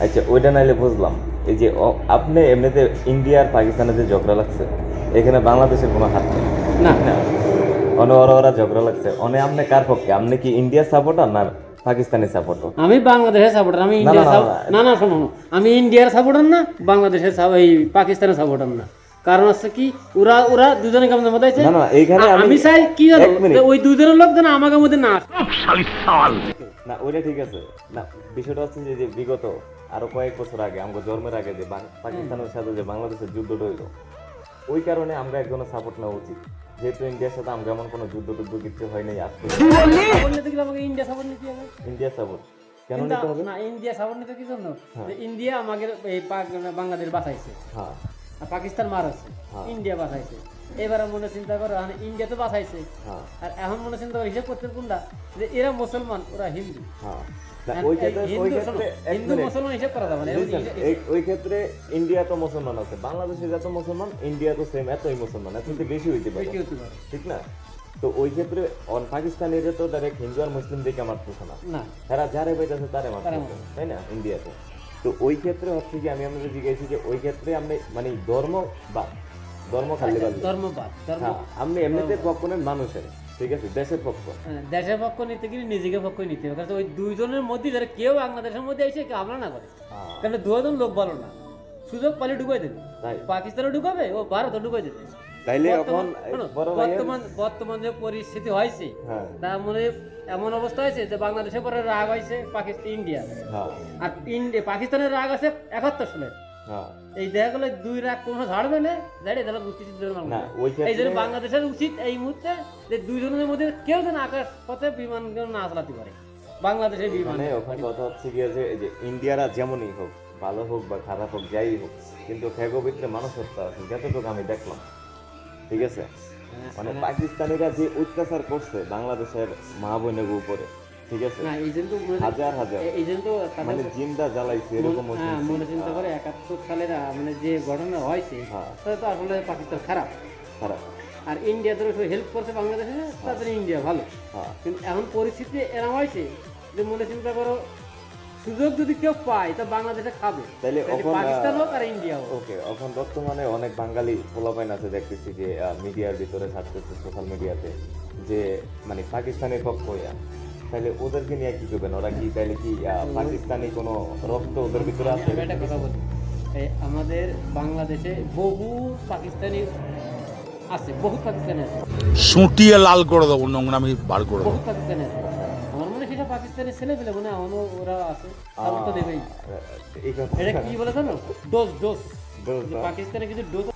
আচ্ছা ওইটা নাইলে বুঝলাম। এই যে আপনি এমনিতে ইন্ডিয়া আর পাকিস্তানের যে ঝগড়া লাগছে এখানে বাংলাদেশের কোনো হাত নেই। না। না। অনে ওরা ওরা ঝগড়া লাগছে। অনে আপনি কার পক্ষে? আপনি কি ইন্ডিয়া সাপোর্টার না পাকিস্তানি সাপোর্টার? আমি বাংলাদেশের সাপোর্টার আমি না, ইন্ডিয়ার না, না। না না শোনো শোনো। আমি ইন্ডিয়ার সাপোর্টার না বাংলাদেশের এই পাকিস্তানের সাপোর্টার না। কারণ হচ্ছে কি ওরা ওরা দুজনে কেমন মধ্যে আছে না, না, এইখানে আমি- চাই কি জানো? ওই দুজনের লোক যেন আমাকে মধ্যে না আসে। না ওইটা ঠিক আছে। না বিষয়টা হচ্ছে যে যে বিগত আরও কয়েক বছর আগে আমাকে জন্মের আগে যে বাং- পাকিস্তানের সাথে যে বাংলাদেশের যুদ্ধটা হইল ওই কারণে আমরা একজনের সাপোর্ট নেওয়া উচিত। যেহেতু ইন্ডিয়ার সাথে আমরা এমন কোনো যুদ্ধ টুদ্ধ কিছু হয় নাই আমাকে ইন্ডিয়া সাপোর্ট নিতে হবে। ইন্ডিয়া সাপোর্ট কেন নিতে হবে? না ইন্ডিয়া সাপোর্ট নিতে কি জন্য? ইন্ডিয়া আমাকে এই পাক- বাংলাদেশ বাঁচাইছে। হ্যাঁ। পাকিস্তান মারাছে হ্যাঁ। ইন্ডিয়া বাঁচাইছে। এবারে মনে চিন্তা করো ইন্ডিয়া তো বাঁচাইছে। হ্যাঁ। আর এখন মনে চিন্তা করো হিসেব করতে কোনটা? যে এরা মুসলমান ওরা হিন্দু। হ্যাঁ। আর ওই ক্ষেত্রে ওই হিন্দু শোনো, ক্ষেত্রে এক হিন্দু মিনিট। মুসলমান হিসেব করা যাবে না বুঝছেন? এই- ওই ক্ষেত্রে ইন্ডিয়া তো মুসলমান আছে বাংলাদেশে যত মুসলমান ইন্ডিয়া তো সেম এতই মুসলমান এত বেশি হইতে পারে। ঠিক না? তো ওই ক্ষেত্রে অন পাকিস্তানিরা তো ডাইরেক্ট হিন্দু আর মুসলিম দেখে মারতেছে না। না। তারা যারে পাইতেছে তারে মারতেছে তাই না? ইন্ডিয়াতে। তো ওই ক্ষেত্রে হচ্ছে কি আমি আপনাদের জিজ্ঞাসি যে ওই ক্ষেত্রে আপনি মানে ধর্ম বা ধর্ম খালি ধর্মবাদ হ্যাঁ আপনি এমনিতে পক্ষ নেন মানুষের ঠিক আছে? দেশের পক্ষ হ্যাঁ, দেশের পক্ষ নিতে গেলে নিজেকে পক্ষ নিতে হবে। কারণ ওই দুইজনের মধ্যে যারা কেউ বাংলাদেশের মধ্যে এসে হামলা না করে। হ্যাঁ, কারণ দুজন লোক ভালো না। সুযোগ পালে ঢুকাই দেবে। পাকিস্তানও ঢুকাবে ও ভারতও ঢুকাই দেবে। তাইলে বর্তমান এখন বর্তমান বর্তমান যে পরিস্থিতি হয়েছে হ্যাঁ। তার মানে এমন অবস্থা হয়েছে যে বাংলাদেশের পরে রাগ হয়েছে পাকিস্তান ইন্ডিয়া আর ইন্ডিয়া পাকিস্তানের রাগ আছে একাত্তর সালে হ্যাঁ এই দেখা গেলো দুই রাগ কোনো ঝাড়বে না। জানি তাহলে বুঝতে না এই জন্য বাংলাদেশের উচিত এই মুহূর্তে যে দুইজনের মধ্যে কেউ যেন আকাশ পথে বিমান না চালাতে পারে। বাংলাদেশের বিমান মানে ওখানে কথা হচ্ছে গিয়ে যে এই যে ইন্ডিয়ারা যেমনই হোক ভালো হোক বা খারাপ হোক যাই হোক কিন্তু ফেগো ভিতরে মানুষ হত্যা আছে যতটুকু আমি দেখলাম। ঠিক আছে? মানে পাকিস্তানিরা যে অত্যাচার করছে বাংলাদেশের মা বোনের উপরে ঠিক আছে? না এই জন্য তো হাজার হাজার। এ- এই জন্য তো মানে জিন্দা জ্বালাইছে এরকম হ্যাঁ, মনে চিন্তা করে একাত্তর সালের মানে যে ঘটনা হয়েছে হ্যাঁ। তো আসলে পাকিস্তান খারাপ। খারাপ। আর ইন্ডিয়া ধরো হেল্প করছে বাংলাদেশে তাদের ইন্ডিয়া ভালো। হ্যাঁ। কিন্তু এখন পরিস্থিতি এরকম হয়েছে যে মনে চিন্তা করো সুযোগ যদি কেউ পায় তা বাংলাদেশে খাবে। তাইলে তাহলে পাকিস্তান হোক আর ইন্ডিয়া হোক। ওকে এখন বর্তমানে অনেক বাঙালি পোলাপাইন আছে দেখতেছি যে মিডিয়ার ভিতরে থাকতেছে সোশ্যাল মিডিয়াতে যে মানে পাকিস্তানের পক্ষ তাহলে ওদেরকে নিয়ে কি করবেন? ওরা কি তাহলে কি পাকিস্তানি কোনো রক্ত ওদের ভিতরে আছে? একটা কথা বলি। আমাদের বাংলাদেশে বহু পাকিস্তানি আছে বহুত পাকিস্তানি আছে। সুটিয়ে লাল করে দেবো নোংরামি বার করে দেবো। বহুত পাকিস্তানি আছে। আমার মনে হয় সেটা পাকিস্তানি ছেলে পেলে মনে হয় ওরা আছে। তারপর তো দেবেই। এটা কি বলে জানো? Dose dose. হ্যাঁ। পাকিস্তানে কিছু ডোজ